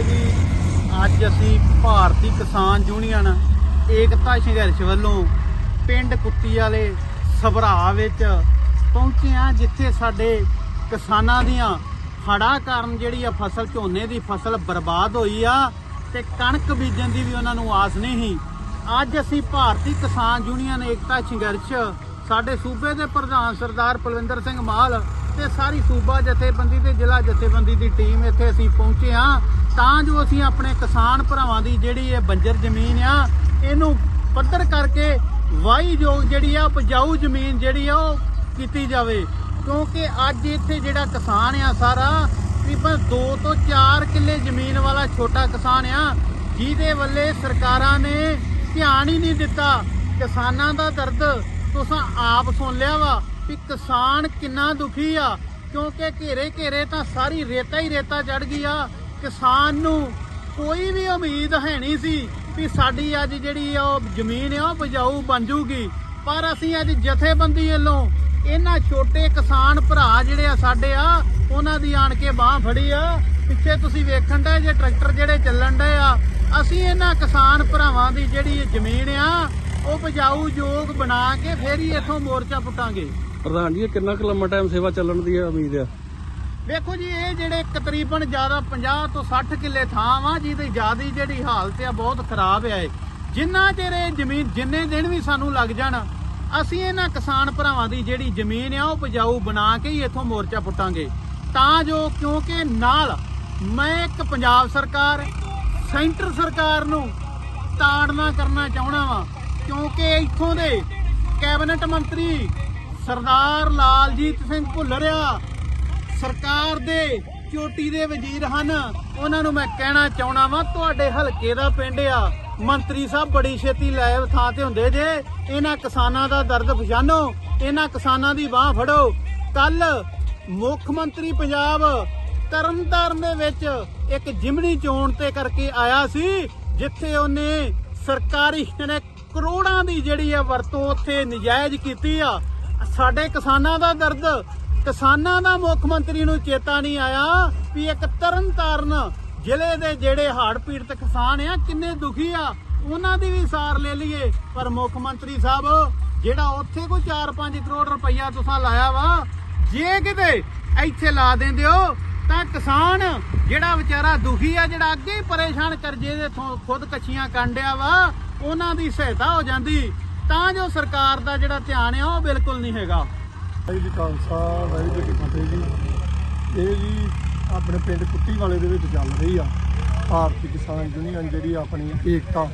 ਦੇਖੋ ਜੀ, ਅੱਜ ਅਸੀਂ ਭਾਰਤੀ ਕਿਸਾਨ ਯੂਨੀਅਨ ਏਕਤਾ ਸੰਘਰਸ਼ ਵੱਲੋਂ ਪਿੰਡ ਕੁੱਤੀ ਵਾਲੇ ਸਭਰਾ ਵਿੱਚ ਪਹੁੰਚੇ ਆ ਜਿੱਥੇ ਸਾਡੇ ਕਿਸਾਨਾਂ ਦੀਆਂ ਹੜ੍ਹਾਂ ਕਾਰਨ ਜਿਹੜੀ ਆ ਫਸਲ, ਝੋਨੇ ਦੀ ਫਸਲ ਬਰਬਾਦ ਹੋਈ ਆ ਤੇ ਕਣਕ ਬੀਜਣ ਦੀ ਵੀ ਉਹਨਾਂ ਨੂੰ ਆਸ ਨਹੀਂ ਸੀ। ਅੱਜ ਅਸੀਂ ਭਾਰਤੀ ਕਿਸਾਨ ਯੂਨੀਅਨ ਏਕਤਾ ਸੰਘਰਸ਼, ਸਾਡੇ ਸੂਬੇ ਦੇ ਪ੍ਰਧਾਨ ਸਰਦਾਰ ਪਲਵਿੰਦਰ ਸਿੰਘ ਮਾਲ ਤੇ ਸਾਰੀ ਸੂਬਾ ਜਥੇਬੰਦੀ ਤੇ ਜ਼ਿਲ੍ਹਾ ਜਥੇਬੰਦੀ ਦੀ ਟੀਮ ਇੱਥੇ ਅਸੀਂ ਪਹੁੰਚੇ ਆ ਤਾਂ ਜੋ ਅਸੀਂ ਆਪਣੇ ਕਿਸਾਨ ਭਰਾਵਾਂ ਦੀ ਜਿਹੜੀ ਇਹ ਬੰਜਰ ਜ਼ਮੀਨ ਆ, ਇਹਨੂੰ ਪੱਧਰ ਕਰਕੇ ਵਾਹੀ ਯੋਗ ਜਿਹੜੀ ਆ, ਉਪਜਾਊ ਜ਼ਮੀਨ ਜਿਹੜੀ ਆ, ਉਹ ਕੀਤੀ ਜਾਵੇ। ਕਿਉਂਕਿ ਅੱਜ ਇੱਥੇ ਜਿਹੜਾ ਕਿਸਾਨ ਆ ਸਾਰਾ, ਤਕਰੀਬਨ 2 ਤੋਂ 4 ਕਿੱਲੇ ਜ਼ਮੀਨ ਵਾਲਾ ਛੋਟਾ ਕਿਸਾਨ ਆ, ਜਿਹਦੇ ਵੱਲੇ ਸਰਕਾਰਾਂ ਨੇ ਧਿਆਨ ਹੀ ਨਹੀਂ ਦਿੱਤਾ। ਕਿਸਾਨਾਂ ਦਾ ਦਰਦ ਤੁਸੀਂ ਆਪ ਸੁਣ ਲਿਆ ਵਾ ਵੀ ਕਿਸਾਨ ਕਿੰਨਾ ਦੁਖੀ ਆ। ਕਿਉਂਕਿ ਘੇਰੇ ਘੇਰੇ ਤਾਂ ਸਾਰੀ ਰੇਤਾ ਹੀ ਰੇਤਾ ਚੜ ਗਈ ਆ। ਕਿਸਾਨ ਨੂੰ ਕੋਈ ਵੀ ਉਮੀਦ ਹੈ ਨਹੀਂ ਸੀ ਵੀ ਸਾਡੀ ਅੱਜ ਜਿਹੜੀ ਆ ਉਹ ਜ਼ਮੀਨ ਆ ਉਹ ਬਜਾਊ ਬਣ ਜੂਗੀ। ਪਰ ਅਸੀਂ ਅੱਜ ਜਥੇਬੰਦੀ ਵੱਲੋਂ ਇਹਨਾਂ ਛੋਟੇ ਕਿਸਾਨ ਭਰਾ ਜਿਹੜੇ ਆ ਸਾਡੇ ਆ, ਉਹਨਾਂ ਦੀ ਆਣ ਕੇ ਬਾਹ ਫੜੀ ਆ। ਪਿੱਛੇ ਤੁਸੀਂ ਵੇਖਣ ਦਾ ਜੇ ਟਰੈਕਟਰ ਜਿਹੜੇ ਚੱਲਣ ਡਏ ਆ, ਅਸੀਂ ਇਹਨਾਂ ਕਿਸਾਨ ਭਰਾਵਾਂ ਦੀ ਜਿਹੜੀ ਜ਼ਮੀਨ ਆ, ਉਹ ਬਜਾਊ ਯੋਗ ਬਣਾ ਕੇ ਫੇਰ ਹੀ ਇੱਥੋਂ ਮੋਰਚਾ ਪੁੱਟਾਂਗੇ। ਪ੍ਰਧਾਨ ਜੀ, ਇਹ ਕਿੰਨਾ ਕੁ ਲੰਮਾ ਟਾਈਮ ਸੇਵਾ ਚੱਲਣ ਦੀ ਹੈ ਉਮੀਦ ਆ? ਵੇਖੋ ਜੀ, ਇਹ ਜਿਹੜੇ ਤਕਰੀਬਨ ਜ਼ਿਆਦਾ 50 ਤੋਂ 60 ਕਿੱਲੇ ਥਾਂ ਵਾ, ਜਿਹਦੀ ਜਿਆਦੀ ਜਿਹੜੀ ਹਾਲਤ ਆ, ਬਹੁਤ ਖਰਾਬ ਆ ਇਹ। ਜਿੰਨਾ ਚਿਰ ਇਹ ਜ਼ਮੀਨ, ਜਿੰਨੇ ਦਿਨ ਵੀ ਸਾਨੂੰ ਲੱਗ ਜਾਣ, ਅਸੀਂ ਇਹਨਾਂ ਕਿਸਾਨ ਭਰਾਵਾਂ ਦੀ ਜਿਹੜੀ ਜ਼ਮੀਨ ਆ, ਉਹ ਉਪਜਾਊ ਬਣਾ ਕੇ ਹੀ ਇੱਥੋਂ ਮੋਰਚਾ ਪੁੱਟਾਂਗੇ। ਤਾਂ ਜੋ ਕਿਉਂਕਿ ਨਾਲ ਮੈਂ ਇੱਕ ਪੰਜਾਬ ਸਰਕਾਰ, ਸੈਂਟਰ ਸਰਕਾਰ ਨੂੰ ਤਾੜਨਾ ਕਰਨਾ ਚਾਹਣਾ ਵਾਂ, ਕਿਉਂਕਿ ਇੱਥੋਂ ਦੇ ਕੈਬਨਿਟ ਮੰਤਰੀ ਸਰਦਾਰ ਲਾਲਜੀਤ ਸਿੰਘ ਭੁੱਲਰਿਆ ਸਰਕਾਰ ਦੇ ਚੋਟੀ ਦੇ ਵਜ਼ੀਰ ਹਨ। ਉਹਨਾਂ ਨੂੰ ਮੈਂ ਕਹਿਣਾ ਚਾਹਣਾ ਵਾਂ, ਤੁਹਾਡੇ ਹਲਕੇ ਦਾ ਪਿੰਡ ਆ। ਮੰਤਰੀ ਸਾਹਿਬ ਬੜੀ ਛੇਤੀ ਲਾਇਵ ਥਾਂ ਤੇ ਹੁੰਦੇ ਜੇ। ਇਹਨਾਂ ਕਿਸਾਨਾਂ ਦਾ ਦਰਦ ਪਛਾਣੋ, ਇਹਨਾਂ ਕਿਸਾਨਾਂ ਦੀ ਬਾਹ ਫੜੋ। ਕੱਲ ਮੁੱਖ ਮੰਤਰੀ ਪੰਜਾਬ ਤਰਨਤਾਰਨ ਦੇ ਵਿੱਚ ਇੱਕ ਜਿਮਣੀ ਚੋਣ ਤੇ ਕਰਕੇ ਆਇਆ ਸੀ, ਜਿੱਥੇ ਉਹਨੇ ਸਰਕਾਰੀ ਨੇ ਕਰੋੜਾਂ ਦੀ ਜਿਹੜੀ ਆ ਵਰਤੋਂ ਉੱਥੇ ਨਜਾਇਜ਼ ਕੀਤੀ ਆ। ਸਾਡੇ ਕਿਸਾਨਾਂ ਦਾ ਦਰਦ ਕਿਸਾਨਾਂ ਦਾ ਮੁੱਖ ਮੰਤਰੀ ਨੂੰ ਚੇਤਾ ਨਹੀਂ ਆਇਆ ਵੀ ਇੱਕ ਤਰਨਤਾਰਨ ਜ਼ਿਲ੍ਹੇ ਦੇ ਜਿਹੜੇ ਹੜ੍ਹ ਪੀੜਤ ਕਿਸਾਨ ਆ, ਕਿੰਨੇ ਦੁਖੀ ਆ, ਉਹਨਾਂ ਦੀ ਵੀ ਸਾਰ ਲੈ ਲਈਏ। ਪਰ ਮੁੱਖ ਮੰਤਰੀ ਸਾਹਿਬ, ਜਿਹੜਾ ਉੱਥੇ ਕੋਈ 4-5 ਕਰੋੜ ਰੁਪਈਆ ਤੁਸੀਂ ਲਾਇਆ ਵਾ, ਜੇ ਕਿਤੇ ਇੱਥੇ ਲਾ ਦਿੰਦੇ ਹੋ, ਤਾਂ ਕਿਸਾਨ ਜਿਹੜਾ ਵਿਚਾਰਾ ਦੁਖੀ ਆ, ਜਿਹੜਾ ਅੱਗੇ ਹੀ ਪਰੇਸ਼ਾਨ ਕਰਜੇ ਦੇ ਥੋਂ ਖੁਦ ਕੱਚੀਆਂ ਕੰਡਿਆ ਵਾ, ਉਹਨਾਂ ਦੀ ਸਹਾਇਤਾ ਹੋ ਜਾਂਦੀ। ਤਾਂ ਜੋ ਸਰਕਾਰ ਦਾ ਜਿਹੜਾ ਧਿਆਨ ਆ, ਉਹ ਬਿਲਕੁਲ ਨਹੀਂ ਹੈਗਾ। ਵਾਹਿਗੁਰੂ ਜੀ ਖਾਲਸਾ, ਵਾਹਿਗੁਰੂ ਜੀ ਫਤਿਹ ਜੀ। ਇਹ ਜੀ ਆਪਣੇ ਪਿੰਡ ਕੁੱਤੀ ਵਾਲੇ ਦੇ ਵਿੱਚ ਚੱਲ ਰਹੀ ਆ। ਭਾਰਤੀ ਕਿਸਾਨ ਯੂਨੀਅਨ ਜਿਹੜੀ ਆਪਣੀ ਏਕਤਾ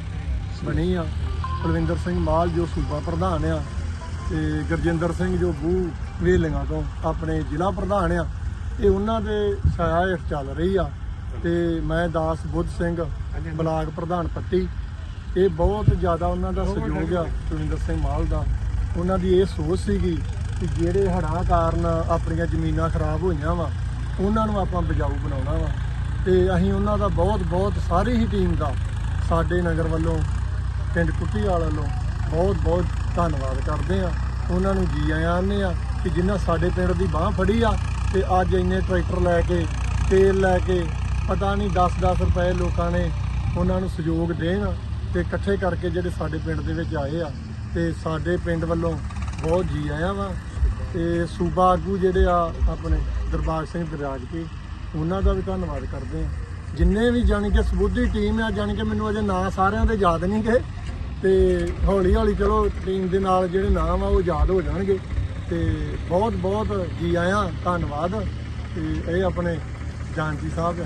ਬਣੀ ਆ। ਕੁਲਵਿੰਦਰ ਸਿੰਘ ਮਾਲ ਜੋ ਸੂਬਾ ਪ੍ਰਧਾਨ ਆ ਤੇ ਗੁਰਜਿੰਦਰ ਸਿੰਘ ਜੋ ਬੂ ਵੇਲਿੰਗਾ ਤੋਂ ਆਪਣੇ ਜ਼ਿਲ੍ਹਾ ਪ੍ਰਧਾਨ ਆ, ਇਹ ਉਹਨਾਂ ਦੇ ਛਾਇਆ ਹੇਠ ਚੱਲ ਰਹੀ ਆ। ਤੇ ਮੈਂ ਦਾਸ ਬੁੱਧ ਸਿੰਘ ਬਲਾਕ ਪ੍ਰਧਾਨ ਪੱਟੀ, ਇਹ ਬਹੁਤ ਜ਼ਿਆਦਾ ਉਹਨਾਂ ਦਾ ਸਹਿਯੋਗ ਆ, ਕੁਲਵਿੰਦਰ ਸਿੰਘ ਮਾਲ ਦਾ। ਉਹਨਾਂ ਦੀ ਇਹ ਸੋਚ ਸੀਗੀ ਕਿ ਜਿਹੜੇ ਹੜ੍ਹਾਂ ਕਾਰਨ ਆਪਣੀਆਂ ਜ਼ਮੀਨਾਂ ਖਰਾਬ ਹੋਈਆਂ ਵਾ, ਉਹਨਾਂ ਨੂੰ ਆਪਾਂ ਬਜਾਊ ਬਣਾਉਣਾ ਵਾ। ਤੇ ਅਸੀਂ ਉਹਨਾਂ ਦਾ ਬਹੁਤ ਬਹੁਤ ਸਾਰੀ ਹੀ ਟੀਮ ਦਾ ਸਾਡੇ ਨਗਰ ਵੱਲੋਂ, ਪਿੰਡ ਕੁੱਟੀਵਾਲ ਵੱਲੋਂ ਬਹੁਤ ਬਹੁਤ ਧੰਨਵਾਦ ਕਰਦੇ ਆ ਉਹਨਾਂ ਨੂੰ ਜੀ ਆਇਆਂ ਆਨੇ ਆ ਕਿ ਜਿਨ੍ਹਾਂ ਸਾਡੇ ਪਿੰਡ ਦੀ ਬਾਹ ਫੜੀ ਆ ਤੇ ਅੱਜ ਇੰਨੇ ਟਰੈਕਟਰ ਲੈ ਕੇ, ਤੇਲ ਲੈ ਕੇ, ਪਤਾ ਨਹੀਂ 10-10 ਰੁਪਏ ਲੋਕਾਂ ਨੇ ਉਹਨਾਂ ਨੂੰ ਸਹਿਯੋਗ ਦੇਣ ਤੇ ਇਕੱਠੇ ਕਰਕੇ ਜਿਹੜੇ ਸਾਡੇ ਪਿੰਡ ਦੇ ਵਿੱਚ ਆਏ ਆ, ਤੇ ਸਾਡੇ ਪਿੰਡ ਵੱਲੋਂ ਬਹੁਤ ਜੀ ਆਇਆ ਵਾ। ਤੇ ਸੂਬਾ ਆਗੂ ਜਿਹੜੇ ਆ ਆਪਣੇ ਦਰਬਾਰ ਸਿੰਘ ਦਰਾਜ ਕੇ, ਉਹਨਾਂ ਦਾ ਵੀ ਧੰਨਵਾਦ ਕਰਦੇ ਆ ਜਿੰਨੇ ਵੀ ਜਾਣੀ ਕਿ ਸਬੂਤੀ ਟੀਮ ਆ, ਜਾਣੀ ਕਿ ਮੈਨੂੰ ਅਜੇ ਨਾਂ ਸਾਰਿਆਂ ਦੇ ਯਾਦ ਨਹੀਂ ਗਏ, ਤੇ ਹੌਲੀ ਹੌਲੀ ਚਲੋ ਟੀਮ ਦੇ ਨਾਲ ਜਿਹੜੇ ਨਾਮ ਆ ਉਹ ਯਾਦ ਹੋ ਜਾਣਗੇ। ਤੇ ਬਹੁਤ ਬਹੁਤ ਜੀ ਆਇਆਂ, ਧੰਨਵਾਦ। ਤੇ ਇਹ ਆਪਣੇ ਜਾਨਜੀ ਸਾਹਿਬ ਆ।